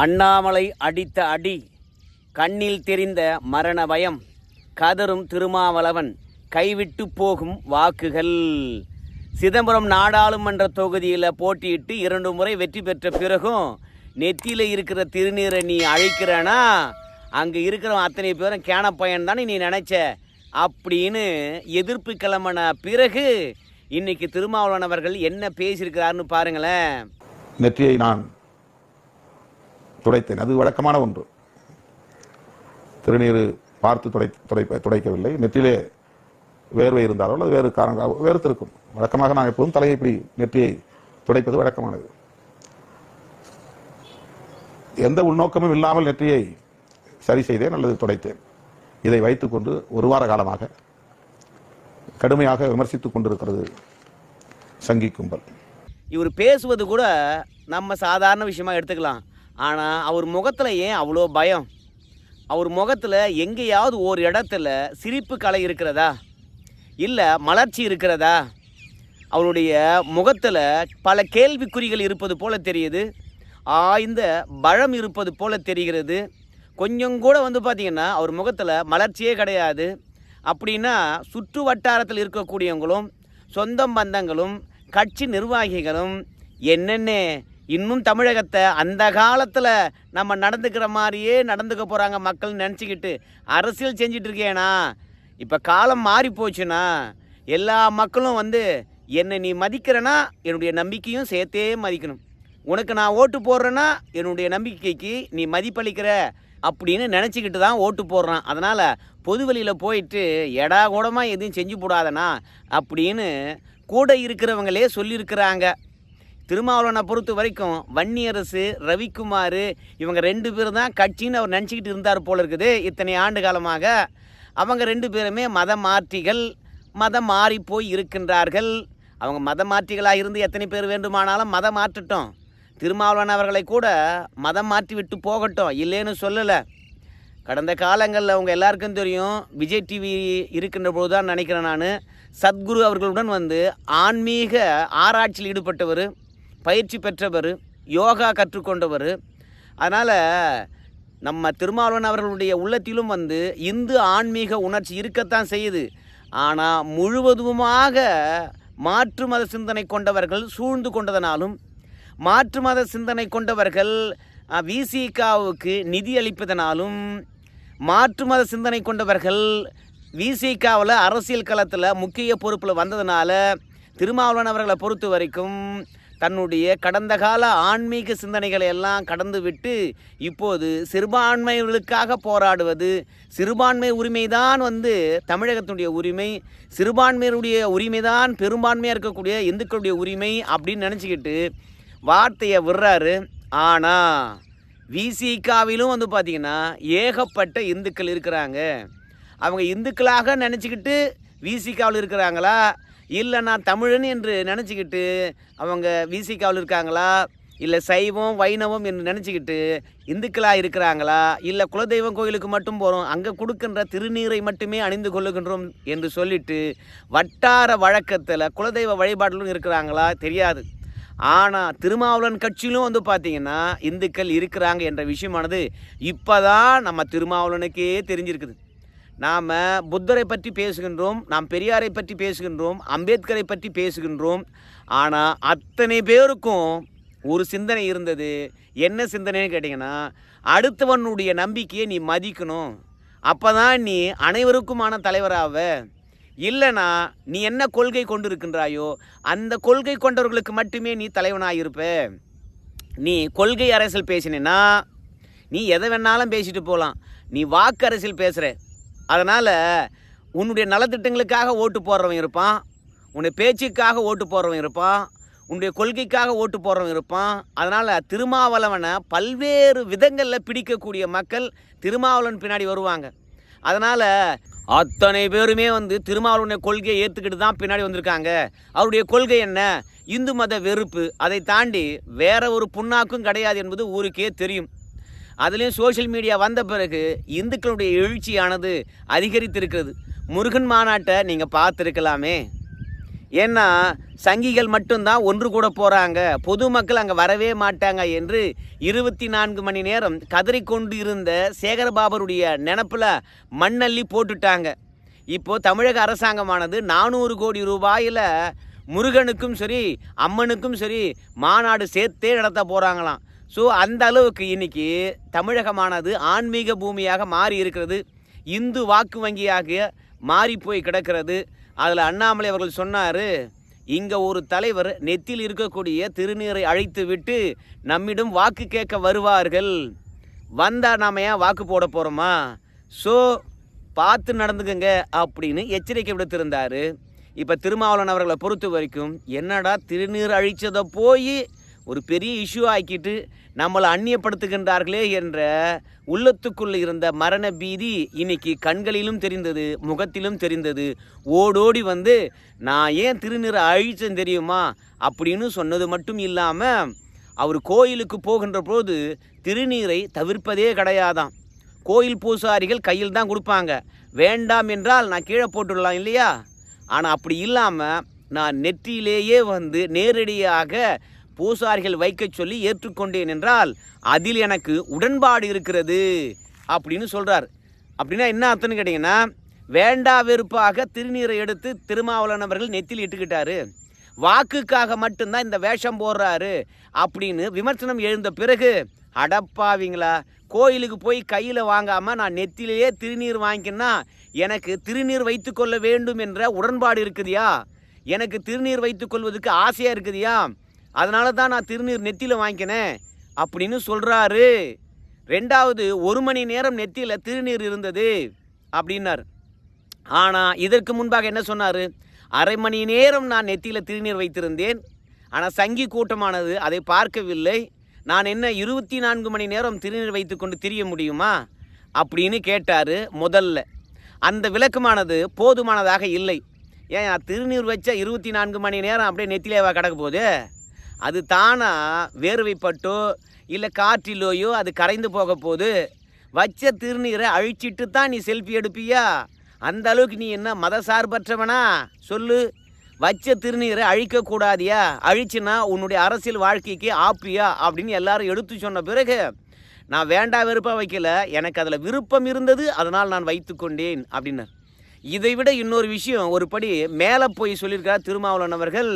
அண்ணாமலை அடித்த அடி கண்ணில் தெரிந்த மரண பயம் கதரும் திருமாவளவன் கைவிட்டு போகும் வாக்குகள். சிதம்பரம் நாடாளுமன்ற தொகுதியில் போட்டியிட்டு இரண்டு முறை வெற்றி பெற்ற பிறகும் நெத்தியில் இருக்கிற திருநீரை நீ அழைக்கிறனா? அங்கே இருக்கிற அத்தனை பேரும் கேன பையன் தானே நீ நினச்ச? அப்படின்னு எதிர்ப்பு கிளம்பின பிறகு இன்னைக்கு திருமாவளவன் அவர்கள் என்ன பேசியிருக்கிறாருன்னு பாருங்களேன். நெற்றியை நான் துடைத்தேன். அது வழக்கமான ஒன்று. திருநீர் பார்த்து துடை துடைப்ப துடைக்கவில்லை. நெற்றிலே வேர்வை இருந்தாலோ அல்லது வேறு காரணங்களாக வேறுத்திருக்கும் வழக்கமாக நான் எப்போதும் தலையை இப்படி நெற்றியை துடைப்பது வழக்கமானது. எந்த உள்நோக்கமும் இல்லாமல் நெற்றியை சரி செய்தேன் அல்லது துடைத்தேன். இதை வைத்துக்கொண்டு ஒரு வார காலமாக கடுமையாக விமர்சித்துக் கொண்டிருக்கிறது சங்கி கும்பல் இவர் பேசுவது கூட நம்ம சாதாரண விஷயமா எடுத்துக்கலாம். ஆனால் அவர் முகத்தில் ஏன் அவ்வளோ பயம்? அவர் முகத்தில் எங்கேயாவது ஒரு இடத்துல சிரிப்பு கலை இருக்கிறதா? இல்லை மலர்ச்சி இருக்கிறதா? அவருடைய முகத்தில் பல கேள்விக்குறிகள் இருப்பது போல தெரியுது. ஆய்ந்த பழம் இருப்பது போல தெரிகிறது. கொஞ்சம் கூட வந்து பார்த்திங்கன்னா அவர் முகத்தில் மலர்ச்சியே கிடையாது. அப்படின்னா சுற்று வட்டாரத்தில் இருக்கக்கூடியவங்களும் சொந்தம் பந்தங்களும் கட்சி நிர்வாகிகளும் என்னென்ன இன்னும் தமிழகத்தை அந்த காலத்தில் நம்ம நடந்துக்கிற மாதிரியே நடந்துக்க போகிறாங்க மக்கள் நினச்சிக்கிட்டு அரசியல் செஞ்சிட்டு இருக்கேனா? இப்போ காலம் மாறி போச்சுன்னா எல்லா மக்களும் வந்து என்னை நீ மதிக்கிறனா என்னுடைய நம்பிக்கையும் சேர்த்தே மதிக்கணும். உனக்கு நான் ஓட்டு போடுறேன்னா என்னுடைய நம்பிக்கைக்கு நீ மதிப்பளிக்கிற அப்படின்னு நினச்சிக்கிட்டு தான் ஓட்டு போடுறான். அதனால் பொதுவெளியில் போயிட்டு எடா கூடமாக எதுவும் செஞ்சு போடாதனா அப்படின்னு கூட இருக்கிறவங்களே சொல்லியிருக்கிறாங்க. திருமாவளவனை பொறுத்த வரைக்கும் வன்னியரசு ரவிக்குமார் இவங்க ரெண்டு பேரும் தான் கட்சின்னு அவர் நினச்சிக்கிட்டு இருந்தார் போல இருக்குது. இத்தனை ஆண்டு காலமாக அவங்க ரெண்டு பேருமே மத மாற்றிகள் மதம் மாறி போய் இருக்கின்றார்கள். அவங்க மத மாற்றிகளாக இருந்து எத்தனை பேர் வேண்டுமானாலும் மதம் மாற்றட்டும். திருமாவளவன் அவர்களை கூட மதம் மாற்றி விட்டு போகட்டும் இல்லைன்னு சொல்லலை. கடந்த காலங்களில் அவங்க எல்லாருக்கும் தெரியும் விஜய் டிவி இருக்கின்ற போது தான் நினைக்கிறேன் நான். சத்குரு அவர்களுடன் வந்து ஆன்மீக ஆராய்ச்சியில் ஈடுபட்டவர். பயிற்சி பெற்றவர் யோகா கற்றுக்கொண்டவர். அதனால் நம்ம திருமாவளவன் அவர்களுடைய உள்ளத்திலும் வந்து இந்து ஆன்மீக உணர்ச்சி இருக்கத்தான் செய்யுது. ஆனால் முழுவதுமாக மாற்று மத சிந்தனை கொண்டவர்கள் சூழ்ந்து கொண்டதனாலும் மாற்று மத சிந்தனை கொண்டவர்கள் விசிகாவுக்கு நிதி அளிப்பதனாலும் மாற்று மத சிந்தனை கொண்டவர்கள் விசிகாவில் அரசியல் களத்தில் முக்கிய பொறுப்பில் வந்ததுனால திருமாவளவன் அவர்களை பொறுத்த வரைக்கும் தன்னுடைய கடந்த கால ஆன்மீக சிந்தனைகளை எல்லாம் கடந்து விட்டு இப்போது சிறுபான்மைகளுக்காக போராடுவது சிறுபான்மை உரிமைதான் வந்து தமிழகத்தினுடைய உரிமை சிறுபான்மையினுடைய உரிமைதான் பெரும்பான்மையாக இருக்கக்கூடிய இந்துக்களுடைய உரிமை அப்படின்னு நினச்சிக்கிட்டு வார்த்தையை விடுறாரு. ஆனால் விசிகாவிலும் வந்து பார்த்திங்கன்னா ஏகப்பட்ட இந்துக்கள் இருக்கிறாங்க. அவங்க இந்துக்களாக நினச்சிக்கிட்டு விசிகாவில் இருக்கிறாங்களா? இல்லை நான் தமிழன் என்று நினச்சிக்கிட்டு அவங்க விசிகாவில் இருக்காங்களா? இல்லை சைவம் வைணவம் என்று நினச்சிக்கிட்டு இந்துக்களாக இருக்கிறாங்களா? இல்லை குலதெய்வம் கோயிலுக்கு மட்டும் போகிறோம் அங்கே கொடுக்கின்ற திருநீரை மட்டுமே அணிந்து கொள்ளுகின்றோம் என்று சொல்லிட்டு வட்டார வழக்கத்தில் குலதெய்வ வழிபாட்டிலும் இருக்கிறாங்களா? தெரியாது. ஆனால் திருமாவளவன் கட்சியிலும் வந்து பார்த்திங்கன்னா இந்துக்கள் இருக்கிறாங்க என்ற விஷயமானது இப்போ தான் நம்ம திருமாவளவனுக்கே தெரிஞ்சிருக்குது. நாம் புத்தரை பற்றி பேசுகின்றோம் நாம் பெரியாரை பற்றி பேசுகின்றோம் அம்பேத்கரை பற்றி பேசுகின்றோம். ஆனால் அத்தனை பேருக்கும் ஒரு சிந்தனை இருந்தது. என்ன சிந்தனைன்னு கேட்டிங்கன்னா அடுத்தவனுடைய நம்பிக்கையை நீ மதிக்கணும். அப்போ தான் நீ அனைவருக்குமான தலைவராக இல்லைனா நீ என்ன கொள்கை கொண்டு இருக்கின்றாயோ அந்த கொள்கை கொண்டவர்களுக்கு மட்டுமே நீ தலைவனாக இருப்ப நீ கொள்கை அரசியல் பேசினேன்னா நீ எதை வேணாலும் பேசிட்டு போகலாம் நீ வாக்கு அரசியல் பேசுகிற அதனால் உன்னுடைய நலத்திட்டங்களுக்காக ஓட்டு போடுறவன் இருப்பான். உன்னுடைய பேச்சுக்காக ஓட்டு போடுறவன் இருப்பான். உன்னுடைய கொள்கைக்காக ஓட்டு போடுறவன் இருப்பான். அதனால் திருமாவளவனை பல்வேறு விதங்களில் பிடிக்கக்கூடிய மக்கள் திருமாவளவன் பின்னாடி வருவாங்க. அதனால் அத்தனை பேருமே வந்து திருமாவளவனுடைய கொள்கையை ஏற்றுக்கிட்டு தான் பின்னாடி வந்திருக்காங்க. அவருடைய கொள்கை என்ன? இந்து மத வெறுப்பு. அதை தாண்டி வேற ஒரு புண்ணாக்கும் கிடையாது என்பது ஊருக்கே தெரியும். அதுலேயும் சோஷியல் மீடியா வந்த பிறகு இந்துக்களுடைய எழுச்சியானது அதிகரித்திருக்கிறது. முருகன் மாநாட்டை நீங்கள் பார்த்துருக்கலாமே. ஏன்னா சங்கிகள் மட்டும்தான் ஒன்று கூட போகிறாங்க பொதுமக்கள் அங்கே வரவே மாட்டாங்க என்று இருபத்தி நான்கு மணி நேரம் கதறிக்கொண்டு இருந்த சேகரபாபருடைய நினப்பில் மண்ணள்ளி போட்டுட்டாங்க. இப்போ தமிழக அரசாங்கமானது நானூறு கோடி ரூபாயில் முருகனுக்கும் சரி அம்மனுக்கும் சரி மாநாடு சேர்த்தே நடத்த போகிறாங்களாம் ஸோ அந்த அளவுக்கு இன்னைக்கு தமிழகமானது ஆன்மீக பூமியாக மாறி இருக்கிறது. இந்து வாக்கு வங்கியாக மாறி போய் கிடக்கிறது. அதில் அண்ணாமலை அவர்கள் சொன்னார் இங்கே ஒரு தலைவர் நெத்தில் இருக்கக்கூடிய திருநீரை அழைத்து விட்டு நம்மிடம் வாக்கு கேட்க வருவார்கள். வந்தால் நாம ஏன் வாக்கு போட போகிறோமா ஸோ பார்த்து நடந்துக்கங்க அப்படின்னு எச்சரிக்கை விடுத்திருந்தார். இப்போ திருமாவளவன் அவர்களை பொறுத்த வரைக்கும் என்னடா திருநீர் அழித்ததை போய் ஒரு பெரிய இஷ்யூ ஆக்கிட்டு நம்மளை அந்நியப்படுத்துகின்றார்களே என்ற உள்ளத்துக்குள் இருந்த மரண பீதி இன்னைக்கு கண்களிலும் தெரிந்தது முகத்திலும் தெரிந்தது. ஓடோடி வந்து நான் ஏன் திருநீரை அழிச்சேன் தெரியுமா? அப்படின்னு சொன்னது மட்டும் இல்லாமல் அவர் கோயிலுக்கு போகின்ற போது திருநீரை தவிர்ப்பதே கிடையாதாம். கோயில் பூசாரிகள் கையில் தான் கொடுப்பாங்க. வேண்டாம் என்றால் நான் கீழே போட்டுடலாம் இல்லையா? ஆனால் அப்படி இல்லாமல் நான் நெற்றியிலேயே வந்து நேரடியாக பூசாரிகள் வைக்கச் சொல்லி ஏற்றுக்கொண்டேன் என்றால் அதில் எனக்கு உடன்பாடு இருக்கிறது அப்படின்னு சொல்கிறார் அப்படின்னா என்ன அர்த்தம்னு கேட்டிங்கன்னா வேண்டா வெறுப்பாக திருநீரை எடுத்து திருமாவளவன் அவர்கள் நெத்தில் இட்டுக்கிட்டாரு. வாக்குக்காக மட்டும்தான் இந்த வேஷம் போடுறாரு அப்படின்னு விமர்சனம் எழுந்த பிறகு அடப்பாவீங்களா கோயிலுக்கு போய் கையில் வாங்காமல் நான் நெத்திலேயே திருநீர் வாங்கிக்கினா எனக்கு திருநீர் வைத்துக்கொள்ள வேண்டும் என்ற உடன்பாடு இருக்குதியா? எனக்கு திருநீர் வைத்துக்கொள்வதற்கு ஆசையாக இருக்குதியா? அதனால தான் நான் திருநீர் நெத்தியில் வாங்கிக்கினேன் அப்படின்னு சொல்கிறாரு ரெண்டாவது ஒரு மணி நேரம் நெத்தியில் திருநீர் இருந்தது அப்படின்னார். ஆனால் இதற்கு முன்பாக என்ன சொன்னார்? அரை மணி நேரம் நான் நெத்தியில் திருநீர் வைத்திருந்தேன். ஆனால் சங்கி கூட்டமானது அதை பார்க்கவில்லை. நான் என்ன இருபத்தி நான்கு மணி நேரம் திருநீர் வைத்துக்கொண்டு திரிய முடியுமா? அப்படின்னு கேட்டார் முதல்ல. அந்த விளக்கமானது போதுமானதாக இல்லை. ஏன் திருநீர் வச்சா இருபத்தி நான்கு மணி நேரம் அப்படியே நெத்திலேவா கிடக்க போகுது? அது தானாக வேர்வைப்பட்டோ இல்லை காற்றிலோயோ அது கரைந்து போக போகுது வச்ச திருநீரை அழிச்சிட்டு தான் நீ செல்ஃபி எடுப்பியா? அந்த அளவுக்கு நீ என்ன மத சார்பற்றவனா சொல்லு. வச்ச திருநீரை அழிக்கக்கூடாதியா அழிச்சுனா உன்னுடைய அரசியல் வாழ்க்கைக்கு ஆப்பியா? அப்படின்னு எல்லாரும் எடுத்து சொன்ன பிறகு நான் வேண்டா வெறுப்பாக வைக்கல எனக்கு அதில் விருப்பம் இருந்தது அதனால் நான் வைத்துக்கொண்டேன் அப்படின்னார். இதை விட இன்னொரு விஷயம் ஒருபடி மேலே போய் சொல்லியிருக்கார் திருமாவளவன் அவர்கள்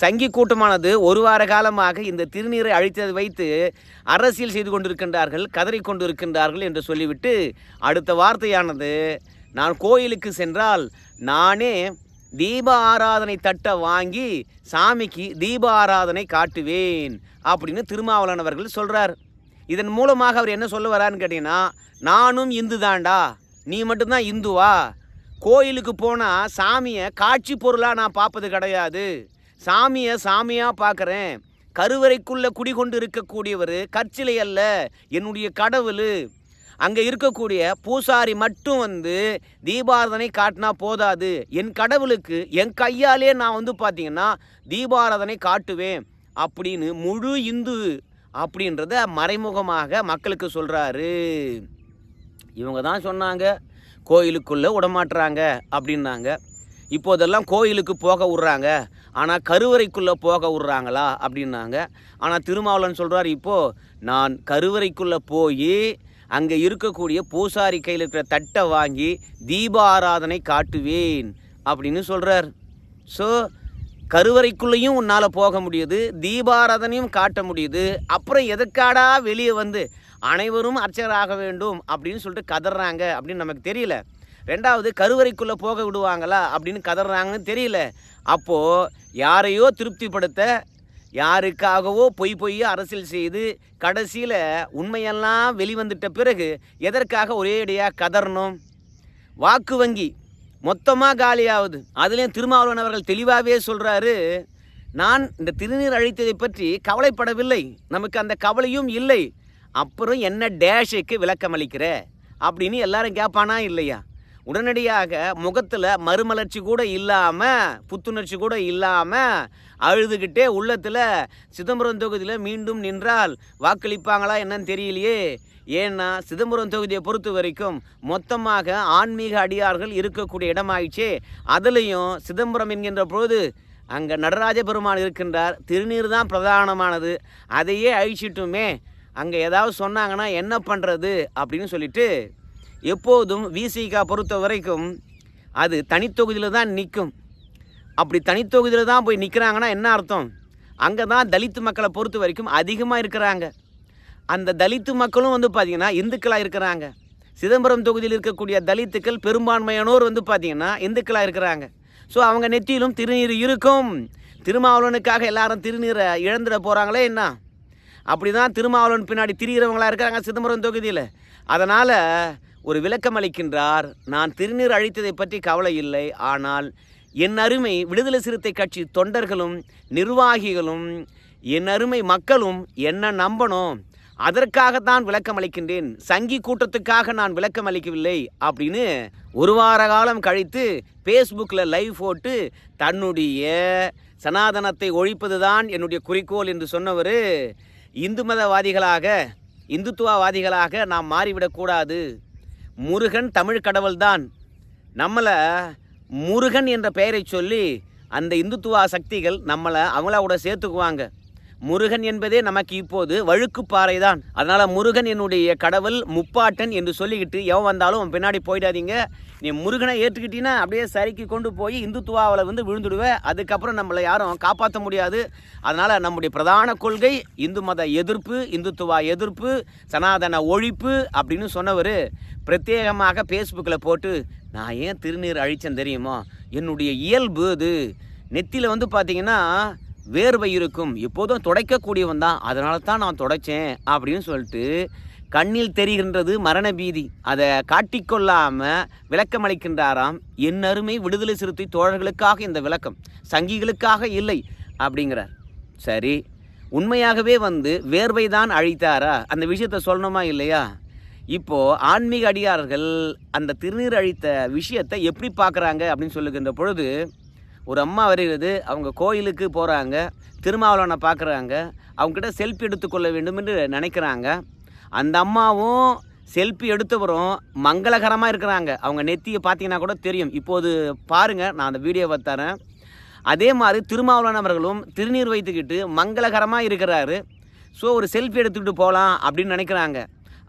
சங்கி கூட்டமானது ஒரு வார காலமாக இந்த திருநீரை அழித்ததை வைத்து அரசியல் செய்து கொண்டிருக்கின்றார்கள் கதறி கொண்டிருக்கின்றார்கள் என்று சொல்லிவிட்டு அடுத்த வார்த்தையானது நான் கோயிலுக்கு சென்றால் நானே தீப ஆராதனை தட்டை வாங்கி சாமிக்கு தீப ஆராதனை காட்டுவேன் அப்படின்னு திருமாவளவன் அவர்கள் சொல்கிறார் இதன் மூலமாக அவர் என்ன சொல்ல வரான்னு கேட்டிங்கன்னா நானும் இந்து தாண்டா நீ மட்டும்தான் இந்துவா கோயிலுக்கு போனால் சாமியை காட்சி பொருளாக நான் பார்ப்பது கிடையாது. சாமியை சாமியாக பார்க்குறேன். கருவறைக்குள்ளே குடிகொண்டு இருக்கக்கூடியவர் கற்சிலை அல்ல என்னுடைய கடவுள். அங்கே இருக்கக்கூடிய பூசாரி மட்டும் வந்து தீபாராதனை காட்டினா போதாது. என் கடவுளுக்கு என் கையாலே நான் வந்து பார்த்தீங்கன்னா தீபாராதனை காட்டுவேன் அப்படின்னு முழு இந்து அப்படின்றத மறைமுகமாக மக்களுக்கு சொல்கிறாரு இவங்க தான் சொன்னாங்க கோயிலுக்குள்ளே விடமாட்டுறாங்க அப்படின்னாங்க. இப்போதெல்லாம் கோயிலுக்கு போக விட்றாங்க. ஆனால் கருவறைக்குள்ளே போக விட்றாங்களா அப்படின்னாங்க. ஆனால் திருமாவளவன் சொல்கிறார் இப்போது நான் கருவறைக்குள்ளே போய் அங்கே இருக்கக்கூடிய பூசாரி கையில் இருக்கிற தட்டை வாங்கி தீப ஆராதனை காட்டுவேன் அப்படின்னு சொல்கிறார் ஸோ கருவறைக்குள்ளேயும் உன்னால் போக முடியுது தீபாராதனையும் காட்ட முடியுது அப்புறம் எதுக்காடா வெளியே வந்து அனைவரும் அர்ச்சகராக வேண்டும் அப்படின்னு சொல்லிட்டு கதறாங்க அப்படின்னு நமக்கு தெரியல. ரெண்டாவது கருவறைக்குள்ளே போக விடுவாங்களா அப்படின்னு கதறாங்கன்னு தெரியல. அப்போது யாரையோ திருப்திப்படுத்த யாருக்காகவோ பொய் பொய் அரசியல் செய்து கடைசியில் உண்மையெல்லாம் வெளிவந்துட்ட பிறகு எதற்காக ஒரேடியாக கதறணும்? வாக்கு வங்கி மொத்தமாக காலியாகுது அதுலேயும் திருமாவளவன் அவர்கள் தெளிவாகவே சொல்கிறாரு நான் இந்த திருநீர் அழித்ததை பற்றி கவலைப்படவில்லை. நமக்கு அந்த கவலையும் இல்லை. அப்புறம் என்ன டேஷுக்கு விளக்கம் அளிக்கிற அப்படின்னு எல்லாரும் கேட்பானா இல்லையா? உடனடியாக முகத்தில் மறுமலர்ச்சி கூட இல்லாமல் புத்துணர்ச்சி கூட இல்லாமல் அழுதுகிட்டே உள்ளத்தில் சிதம்பரம் தொகுதியில் மீண்டும் நின்றால் வாக்களிப்பாங்களா என்னன்னு தெரியலையே. ஏன்னா சிதம்பரம் தொகுதியை பொறுத்த வரைக்கும் மொத்தமாக ஆன்மீக அடியார்கள் இருக்கக்கூடிய இடமாயிடுச்சே. அதுலேயும் சிதம்பரம் என்கின்ற பொழுது அங்கே நடராஜ பெருமான் இருக்கின்றார். திருநீர் தான் பிரதானமானது. அதையே அழிச்சிட்டுமே அங்கே ஏதாவது சொன்னாங்கன்னா என்ன பண்ணுறது அப்படின்னு சொல்லிட்டு எப்போதும் விசிகா பொறுத்த வரைக்கும் அது தனித்தொகுதியில் தான் நிற்கும். அப்படி தனித்தொகுதியில் தான் போய் நிற்கிறாங்கன்னா என்ன அர்த்தம்? அங்கே தான் தலித்து மக்களை பொறுத்த வரைக்கும் அதிகமாக இருக்கிறாங்க. அந்த தலித்து மக்களும் வந்து பார்த்திங்கன்னா இந்துக்களாக இருக்கிறாங்க. சிதம்பரம் தொகுதியில் இருக்கக்கூடிய தலித்துக்கள் பெரும்பான்மையானோர் வந்து பார்த்திங்கன்னா இந்துக்களாக இருக்கிறாங்க. ஸோ அவங்க நெற்றியிலும் திருநீர் இருக்கும். திருமாவளவனுக்காக எல்லாரும் திருநீரை இழந்துட போகிறாங்களே என்ன? அப்படி தான் திருமாவளவன் பின்னாடி திரிகிறவங்களாக இருக்கிறாங்க சிதம்பரம் தொகுதியில். அதனால் ஒரு விளக்கம் அளிக்கின்றார் நான் திருநீர் அழித்ததை பற்றி கவலை இல்லை ஆனால் என் அருமை விடுதலை சிறுத்தை கட்சி தொண்டர்களும் நிர்வாகிகளும் என் அருமை மக்களும் என்ன நம்பணும் அதற்காகத்தான் விளக்கம் அளிக்கின்றேன். சங்கி கூட்டத்துக்காக நான் விளக்கம் அளிக்கவில்லை அப்படின்னு ஒரு வார காலம் கழித்து ஃபேஸ்புக்கில் லைவ் போட்டு தன்னுடைய சனாதனத்தை ஒழிப்பதுதான் என்னுடைய குறிக்கோள் என்று சொன்னவர் இந்து மதவாதிகளாக இந்துத்துவவாதிகளாக நாம் மாறிவிடக்கூடாது முருகன் தமிழ் கடவுள்தான். நம்மளை முருகன் என்ற பெயரை சொல்லி அந்த இந்துத்துவ சக்திகள் நம்மளை அவங்களோட சேர்த்துக்குவாங்க. முருகன் என்பதே நமக்கு இப்போது வழுக்குப்பாறை தான் அதனால் முருகன் என்னுடைய கடவுள் முப்பாட்டன் என்று சொல்லிக்கிட்டு எவன் வந்தாலும் அவன் பின்னாடி போயிடாதீங்க. நீ முருகனை ஏற்றுக்கிட்டீங்கன்னா அப்படியே சரிக்கு கொண்டு போய் இந்துத்துவாவில் வந்து விழுந்துடுவேன் அதுக்கப்புறம் நம்மளை யாரும் காப்பாற்ற முடியாது. அதனால் நம்முடைய பிரதான கொள்கை இந்து மத எதிர்ப்பு இந்துத்துவா எதிர்ப்பு சனாதன ஒழிப்பு அப்படின்னு சொன்னவர் பிரத்யேகமாக ஃபேஸ்புக்கில் போட்டு நான் ஏன் திருநீர் அழிச்சேன் தெரியுமா? என்னுடைய இயல்பு அது நெத்தியில் வந்து பார்த்தீங்கன்னா வேர்வை இருக்கும். எப்போதும் துடைக்கக்கூடியவன் தான் அதனால தான் நான் துடைச்சேன் அப்படின்னு சொல்லிட்டு கண்ணில் தெரிகின்றது மரண பீதி. அதை காட்டிக்கொள்ளாமல் விளக்கம் அளிக்கின்றாராம் என் அருமை விடுதலை சிறுத்தை தோழர்களுக்காக இந்த விளக்கம். சங்கிகளுக்காக இல்லை அப்படிங்கிறார். சரி உண்மையாகவே வந்து வேர்வை தான் அழித்தாரா? அந்த விஷயத்த சொல்லணுமா இல்லையா? இப்போ ஆன்மீக அடியார்கள் அந்த திருநீர் அழித்த விஷயத்தை எப்படி பார்க்குறாங்க அப்படின்னு சொல்லுகின்ற பொழுது ஒரு அம்மா வருகிறது அவங்க கோயிலுக்கு போகிறாங்க திருமாவளவனை பார்க்குறாங்க அவங்ககிட்ட செல்ஃபி எடுத்துக்கொள்ள வேண்டும் என்று நினைக்கிறாங்க. அந்த அம்மாவும் செல்ஃபி எடுத்தவரும் மங்களகரமாக இருக்கிறாங்க. அவங்க நெத்தியை பார்த்தீங்கன்னா கூட தெரியும். இப்போது பாருங்கள் நான் அந்த வீடியோவை தரேன். அதே மாதிரி திருமாவளவன் அவர்களும் திருநீர் வைத்துக்கிட்டு மங்களகரமாக இருக்கிறாரு. ஸோ ஒரு செல்ஃபி எடுத்துக்கிட்டு போகலாம் அப்படின்னு நினைக்கிறாங்க.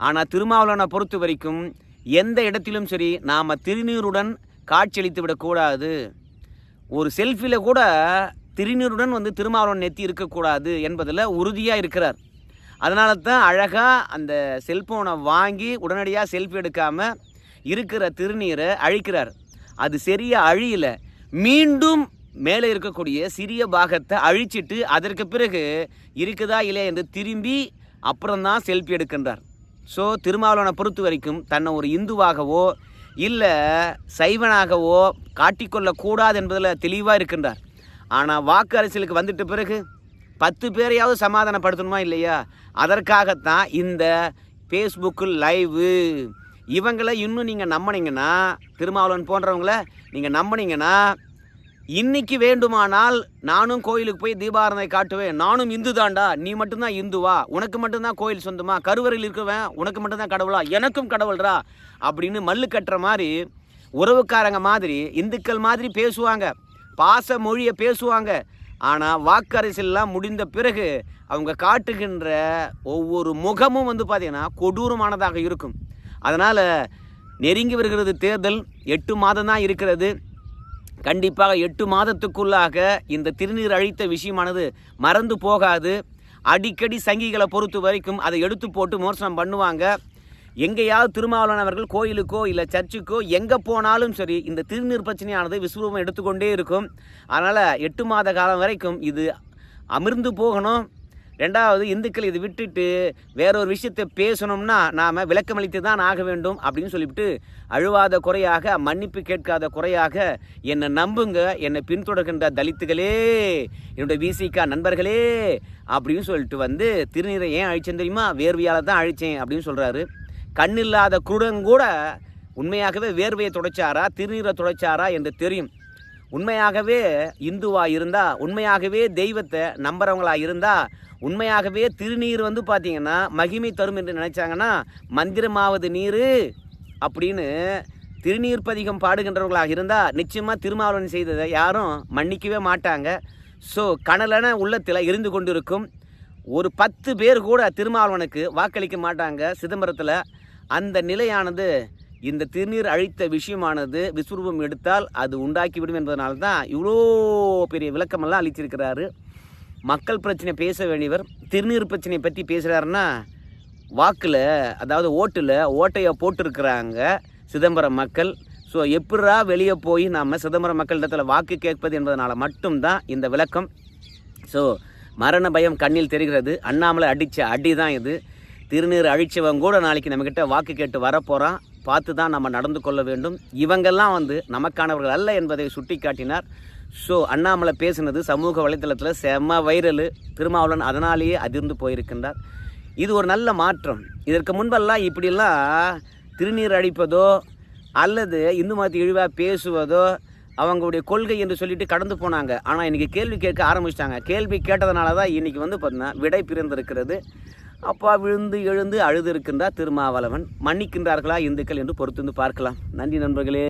ஆனால் திருமாவளவனை பொறுத்த வரைக்கும் எந்த இடத்திலும் சரி நாம் திருநீருடன் காட்சியளித்து விடக்கூடாது. ஒரு செல்ஃபியில் கூட திருநீருடன் வந்து திருமாவளவன் நெத்தி இருக்கக்கூடாது என்பதில் உறுதியாக இருக்கிறார். அதனால தான் அழகாக அந்த செல்ஃபோனை வாங்கி உடனடியாக செல்ஃபி எடுக்காமல் இருக்கிற திருநீரை அழிக்கிறார். அது சரியாக அழியல மீண்டும் மேலே இருக்கக்கூடிய சிறிய பாகத்தை அழிச்சிட்டு அதற்கு பிறகு இருக்குதா இல்லையா என்று திரும்பி அப்புறம்தான் செல்ஃபி எடுக்கின்றார். ஸோ திருமாவளவனை பொறுத்த வரைக்கும் தன்னை ஒரு இந்துவாகவோ இல்லை சைவனாகவோ காட்டிக்கொள்ளக்கூடாது என்பதில் தெளிவாக இருக்கின்றார். ஆனால் வாக்கு அரசியலுக்கு வந்துட்ட பிறகு பத்து பேரையாவது சமாதானப்படுத்தணுமா இல்லையா? அதற்காகத்தான் இந்த ஃபேஸ்புக்கு லைவு இவங்களை இன்னும் நீங்கள் நம்பினீங்கன்னா திருமாவளவன் போன்றவங்கள நீங்கள் நம்பினீங்கன்னா இன்னைக்கு வேண்டுமானால் நானும் கோயிலுக்கு போய் தீபாரதனை காட்டுவேன். நானும் இந்து தாண்டா. நீ மட்டும்தான் இந்துவா. உனக்கு மட்டும்தான் கோயில் சொந்தமா? கருவறையில் இருக்கவன் உனக்கு மட்டும்தான் கடவுளா? எனக்கும் கடவுள்ரா? அப்படின்னு மல்லு கட்டுற மாதிரி உறவுக்காரங்க மாதிரி இந்துக்கள் மாதிரி பேசுவாங்க. பாச மொழியை பேசுவாங்க. ஆனால் வாக்கரசெல்லாம் முடிந்த பிறகு அவங்க காட்டுகின்ற ஒவ்வொரு முகமும் வந்து பார்த்திங்கன்னா கொடூரமானதாக இருக்கும். அதனால் நெருங்கி வருகிறது தேர்தல் எட்டு மாதம் தான் இருக்கிறது. கண்டிப்பாக எட்டு மாதத்துக்குள்ளாக இந்த திருநீர் அழித்த விஷயமானது மறந்து போகாது. அடிக்கடி சங்கிகளை பொறுத்த வரைக்கும் அதை எடுத்து போட்டு விமர்சனம் பண்ணுவாங்க. எங்கேயாவது திருமாவளவன் அவர்கள் கோயிலுக்கோ இல்லை சர்ச்சுக்கோ எங்கே போனாலும் சரி இந்த திருநீர் பிரச்சனையானது விஸ்வரூபம் எடுத்துக்கொண்டே இருக்கும். அதனால் எட்டு மாத காலம் வரைக்கும் இது அமிர்ந்து போகணும். ரெண்டாவது இந்துக்கள் இதை விட்டுட்டு வேற ஒரு விஷயத்தை பேசணும்னா நாம் விளக்கமளித்து தான் ஆக வேண்டும் அப்படின்னு சொல்லிவிட்டு அழுவாத குறையாக மன்னிப்பு கேட்காத குறையாக என்னை நம்புங்க என்னை பின்தொடர்கின்ற தலித்துகளே என்னுடைய விசிகா நண்பர்களே அப்படின்னு சொல்லிட்டு வந்து திருநீரை ஏன் அழிச்சேன் தெரியுமா? வேர்வையால் தான் அழித்தேன் அப்படின்னு சொல்கிறாரு கண்ணில்லாத குருடன் கூட உண்மையாகவே வேர்வையை துடைச்சாரா? திருநீரை துடைச்சாரா என்று தெரியும். உண்மையாகவே இந்துவாக இருந்தால் உண்மையாகவே தெய்வத்தை நம்புறவங்களா இருந்தால் உண்மையாகவே திருநீர் வந்து பார்த்தீங்கன்னா மகிமை தரும் என்று நினைச்சாங்கன்னா மந்திரமாவது நீர் அப்படின்னு திருநீர் பதிகம் பாடுகின்றவர்களாக இருந்தால் நிச்சயமாக திருமாவளவன் செய்ததை யாரும் மன்னிக்கவே மாட்டாங்க. ஸோ கனலன உள்ளத்தில் இருந்து கொண்டிருக்கும் ஒரு பத்து பேர் கூட திருமாவளவனுக்கு வாக்களிக்க மாட்டாங்க சிதம்பரத்தில். அந்த நிலையானது இந்த திருநீர் அழித்த விஷயமானது விஸ்வரூபம் எடுத்தால் அது உண்டாக்கிவிடும் என்பதனால தான் இவ்வளோ பெரிய விளக்கமெல்லாம் அளிச்சிருக்கிறாரு மக்கள் பிரச்சனை பேச வேண்டியவர் திருநீர் பிரச்சனையை பற்றி பேசுகிறாருன்னா வாக்கில் அதாவது ஓட்டில் ஓட்டையை போட்டிருக்கிறாங்க சிதம்பரம் மக்கள். ஸோ எப்படா வெளியே போய் நாம் சிதம்பரம் மக்களிடத்தில் வாக்கு கேட்பது என்பதனால மட்டும்தான் இந்த விளக்கம். ஸோ மரண பயம் கண்ணில் தெரிகிறது. அண்ணாமலை அடித்த அடி தான் இது. திருநீர் அழிச்சவங்க கூட நாளைக்கு நம்மக்கிட்ட வாக்கு கேட்டு வரப்போகிறான் பார்த்து தான் நம்ம நடந்து கொள்ள வேண்டும். இவங்கெல்லாம் வந்து நமக்கானவர்கள் அல்ல என்பதை சுட்டி காட்டினார் ஸோ அண்ணாமலை பேசினது சமூக வலைத்தளத்தில் செம்ம வைரல். திருமாவளவன் அதனாலேயே அதிர்ந்து போயிருக்கின்றார். இது ஒரு நல்ல மாற்றம். இதற்கு முன்பெல்லாம் இப்படிலாம் திருநீர் அழிப்பதோ அல்லது இந்து மதத்தை இழிவாக பேசுவதோ அவங்களுடைய கொள்கை என்று சொல்லிட்டு கடந்து போனாங்க. ஆனால் இன்றைக்கி கேள்வி கேட்க ஆரம்பிச்சிட்டாங்க. கேள்வி கேட்டதுனால தான் இன்றைக்கி வந்து பார்த்தீங்கன்னா விடை பிறந்திருக்கிறது அப்பா விழுந்து எழுந்து அழுது இருக்கின்றார் திருமாவளவன். மன்னிக்கின்றார்களா இந்துக்கள் என்று பொறுத்திருந்து பார்க்கலாம். நன்றி நண்பர்களே.